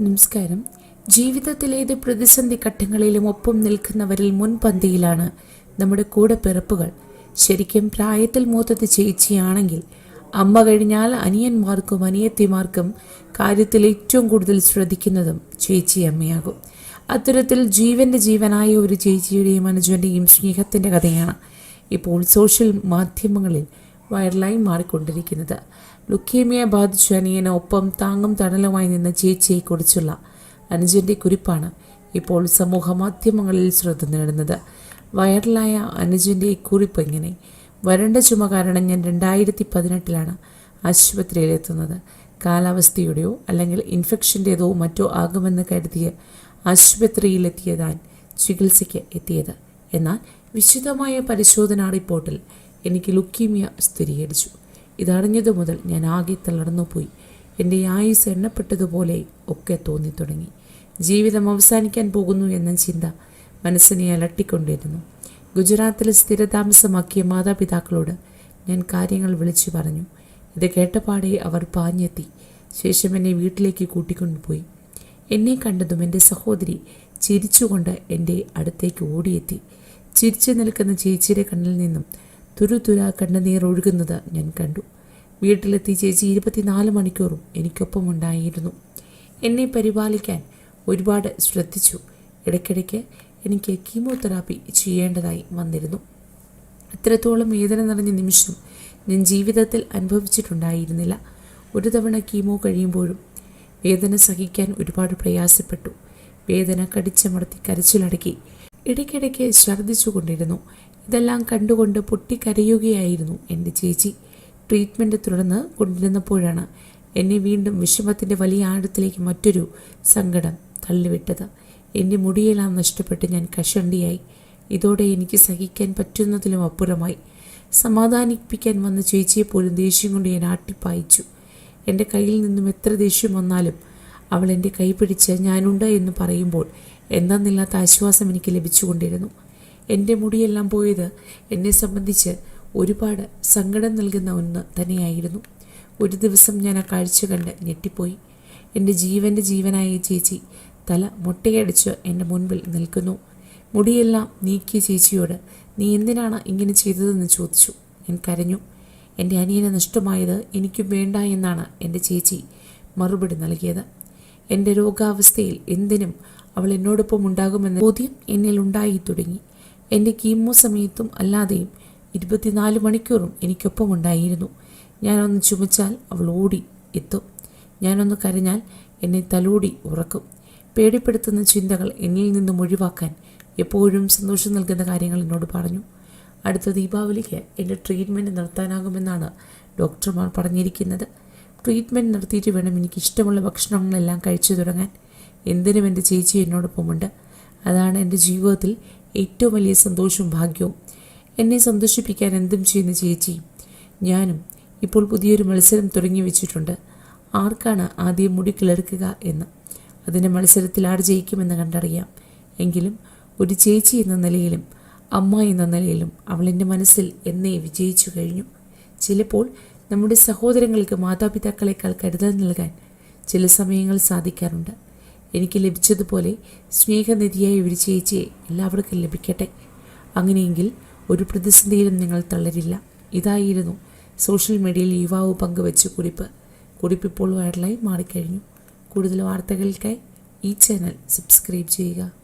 നമസ്കാരം. ജീവിതത്തിലേത് പ്രതിസന്ധി ഘട്ടങ്ങളിലും ഒപ്പം നിൽക്കുന്നവരിൽ മുൻപന്തിയിലാണ് നമ്മുടെ കൂടെ പിറപ്പുകൾ. ശരിക്കും പ്രായത്തിൽ മൂത്തത് ചേച്ചിയാണെങ്കിൽ അമ്മ കഴിഞ്ഞാൽ അനിയന്മാർക്കും അനിയത്തിമാർക്കും കാര്യത്തിൽ ഏറ്റവും കൂടുതൽ ശ്രദ്ധിക്കുന്നതും ചേച്ചി അമ്മയാകും. അത്തരത്തിൽ ജീവന്റെ ജീവനായ ഒരു ചേച്ചിയുടെയും അനുജന്റെയും സ്നേഹത്തിന്റെ കഥയാണ് ഇപ്പോൾ സോഷ്യൽ മാധ്യമങ്ങളിൽ വൈറലായി മാറിക്കൊണ്ടിരിക്കുന്നത്. ലുക്കേമിയ ബാധിച്ചു. അനിയന് ഒപ്പം താങ്ങും തണലുമായി നിന്ന ചേച്ചിയെക്കുറിച്ചുള്ള അനുജന്റെ കുറിപ്പാണ് ഇപ്പോൾ സമൂഹ മാധ്യമങ്ങളിൽ ശ്രദ്ധ നേടുന്നത്. വൈറലായ അനുജന്റെ കുറിപ്പ് എങ്ങനെ വരണ്ട ചുമ കാരണം ഞാൻ രണ്ടായിരത്തി പതിനെട്ടിലാണ് ആശുപത്രിയിലെത്തുന്നത് കാലാവസ്ഥയുടെയോ അല്ലെങ്കിൽ ഇൻഫെക്ഷന്റെതോ മറ്റോ ആകുമെന്ന് കരുതിയ ആശുപത്രിയിലെത്തിയതാൻ ചികിത്സയ്ക്ക് എത്തിയത്. എന്നാൽ വിശദമായ പരിശോധനാ റിപ്പോർട്ടിൽ എനിക്ക് ലുക്കീമിയ സ്ഥിരീകരിച്ചു. ഇതറിഞ്ഞതു മുതൽ ഞാൻ ആകെ തളർന്നുപോയി. എന്റെ ആയുസ് എണ്ണപ്പെട്ടതുപോലെ ഒക്കെ തോന്നിത്തുടങ്ങി. ജീവിതം അവസാനിക്കാൻ പോകുന്നു എന്ന ചിന്ത മനസ്സിനെ അലട്ടിക്കൊണ്ടിരുന്നു. ഗുജറാത്തിൽ സ്ഥിരതാമസമാക്കിയ മാതാപിതാക്കളോട് ഞാൻ കാര്യങ്ങൾ വിളിച്ചു പറഞ്ഞു. ഇത് കേട്ടപാടെ അവർ പാഞ്ഞെത്തി. ശേഷം എന്നെ വീട്ടിലേക്ക് കൂട്ടിക്കൊണ്ടുപോയി. എന്നെ കണ്ടതും എന്റെ സഹോദരി ചിരിച്ചുകൊണ്ട് എന്റെ അടുത്തേക്ക് ഓടിയെത്തി. ചിരിച്ചു നിൽക്കുന്ന ചേച്ചിയുടെ കണ്ണിൽ നിന്നും തുരുതുര കണ്ണുനീർ ഒഴുകുന്നത് ഞാൻ കണ്ടു. വീട്ടിലെത്തി ചേച്ചി ഇരുപത്തിനാല് മണിക്കൂറും എനിക്കൊപ്പം ഉണ്ടായിരുന്നു എന്നെ പരിപാലിക്കാൻ ഒരുപാട് ശ്രദ്ധിച്ചു. ഇടയ്ക്കിടയ്ക്ക് എനിക്ക് കീമോതെറാപ്പി ചെയ്യേണ്ടതായി വന്നിരുന്നു. ഇത്രത്തോളം വേദന നിറഞ്ഞ നിമിഷം ഞാൻ ജീവിതത്തിൽ അനുഭവിച്ചിട്ടുണ്ടായിരുന്നില്ല. ഒരു തവണ കീമോ കഴിയുമ്പോഴും വേദന സഹിക്കാൻ ഒരുപാട് പ്രയാസപ്പെട്ടു. വേദന കടിച്ചമർത്തി കരച്ചിലടക്കി ഇടയ്ക്കിടയ്ക്ക് ഛർദ്ദിച്ചു കൊണ്ടിരുന്നു ഇതെല്ലാം കണ്ടുകൊണ്ട് പൊട്ടിക്കരയുകയായിരുന്നു എന്റെ ചേച്ചി. ട്രീറ്റ്മെന്റ് തുടർന്ന് കൊണ്ടിരുന്നപ്പോഴാണ് എന്നെ വീണ്ടും വിഷമത്തിന്റെ വലിയ ആഴത്തിലേക്ക് മറ്റൊരു സങ്കടം തള്ളിവിട്ടത്. എന്റെ മുടിയെല്ലാം നഷ്ടപ്പെട്ട് ഞാൻ കഷണ്ടിയായി. ഇതോടെ എനിക്ക് സഹിക്കാൻ പറ്റുന്നതിലും അപ്പുറമായി. സമാധാനിപ്പിക്കാൻ വന്ന ചേച്ചിയെ പോലും ദേഷ്യം കൊണ്ട് ഞാൻ ആട്ടിപ്പായിച്ചു. എന്റെ കയ്യിൽ നിന്നും എത്ര ദേഷ്യം വന്നാലും അവൾ എന്റെ കൈ പിടിച്ച് ഞാനുണ്ട് എന്ന് പറയുമ്പോൾ എന്തെന്നില്ലാത്ത ആശ്വാസം എനിക്ക് ലഭിച്ചുകൊണ്ടിരുന്നു. എന്റെ മുടിയെല്ലാം പോയത് എന്നെ സംബന്ധിച്ച് ഒരുപാട് സങ്കടം നൽകുന്ന ഒന്ന് തന്നെയായിരുന്നു. ഒരു ദിവസം ഞാൻ ആ കാഴ്ച കണ്ട് ഞെട്ടിപ്പോയി. എന്റെ ജീവന്റെ ജീവനായ ചേച്ചി തല മുട്ടയടിച്ച് എന്റെ മുൻപിൽ നിൽക്കുന്നു. മുടിയെല്ലാം നീക്കിയ ചേച്ചിയോട് നീ എന്തിനാണ് ഇങ്ങനെ ചെയ്തതെന്ന് ചോദിച്ചു ഞാൻ കരഞ്ഞു. എന്റെ അനിയനെ നഷ്ടമായത് എനിക്കും വേണ്ട എന്നാണ് എന്റെ ചേച്ചി മറുപടി നൽകിയത്. എന്റെ രോഗാവസ്ഥയിൽ എന്തിനും അവൾ എന്നോടൊപ്പം ഉണ്ടാകുമെന്ന ബോധ്യം എന്നിൽ ഉണ്ടായി തുടങ്ങി. എന്റെ കീമോ സമയത്തും അല്ലാതെയും ഇരുപത്തിനാല് മണിക്കൂറും എനിക്കൊപ്പം ഉണ്ടായിരുന്നു. ഞാനൊന്ന് ചുമച്ചാൽ അവൾ ഓടി എത്തും. ഞാനൊന്ന് കരഞ്ഞാൽ എന്നെ തലോടി ഉറക്കും. പേടിപ്പെടുത്തുന്ന ചിന്തകൾ എന്നിൽ നിന്നും ഒഴിവാക്കാൻ എപ്പോഴും സന്തോഷം നൽകുന്ന കാര്യങ്ങൾ എന്നോട് പറഞ്ഞു. അടുത്ത ദീപാവലിക്ക് എന്റെ ട്രീറ്റ്മെന്റ് നിർത്താനാകുമെന്നാണ് ഡോക്ടർമാർ പറഞ്ഞിരിക്കുന്നത്. ട്രീറ്റ്മെന്റ് നിർത്തിയിട്ട് വേണം എനിക്ക് ഇഷ്ടമുള്ള ഭക്ഷണങ്ങളെല്ലാം കഴിച്ചു തുടങ്ങാൻ. എന്തിനും എന്റെ ചേച്ചി എന്നോടൊപ്പമുണ്ട്. അതാണ് എന്റെ ജീവിതത്തിൽ ഏറ്റവും വലിയ സന്തോഷവും ഭാഗ്യവും എന്നെ സന്തോഷിപ്പിക്കാൻ എന്തും ചെയ്യുന്ന ചേച്ചി ഞാനും ഇപ്പോൾ പുതിയൊരു മത്സരം തുടങ്ങി വെച്ചിട്ടുണ്ട്. ആർക്കാണ് ആദ്യം മുടി കിളർക്കുക എന്ന്? അതിന്റെ മത്സരത്തിൽ ആർ ജയിക്കുമെന്ന് കണ്ടറിയാം. എങ്കിലും ഒരു ചേച്ചി എന്ന നിലയിലും അമ്മ എന്ന നിലയിലും അവൾ എന്റെ മനസ്സിൽ എന്നെ വിജയിച്ചു കഴിഞ്ഞു. ചിലപ്പോൾ നമ്മുടെ സഹോദരങ്ങൾക്ക് മാതാപിതാക്കളെക്കാൾ കരുതൽ നൽകാൻ ചില സമയങ്ങൾ സാധിക്കാറുണ്ട്. എനിക്ക് ലഭിച്ചതുപോലെ സ്നേഹനിധിയായ ഒരു ചേച്ചിയെ എല്ലാവർക്കും ലഭിക്കട്ടെ. അങ്ങനെയെങ്കിൽ ഒരു പ്രതിസന്ധിയിലും നിങ്ങൾ തളരില്ല. ഇതായിരുന്നു സോഷ്യൽ മീഡിയയിൽ യുവാവ് പങ്കുവച്ച കുറിപ്പ്. കുറിപ്പ് ഇപ്പോൾ വൈറലായി മാറിക്കഴിഞ്ഞു. കൂടുതൽ വാർത്തകൾക്കായി ഈ ചാനൽ സബ്സ്ക്രൈബ് ചെയ്യുക.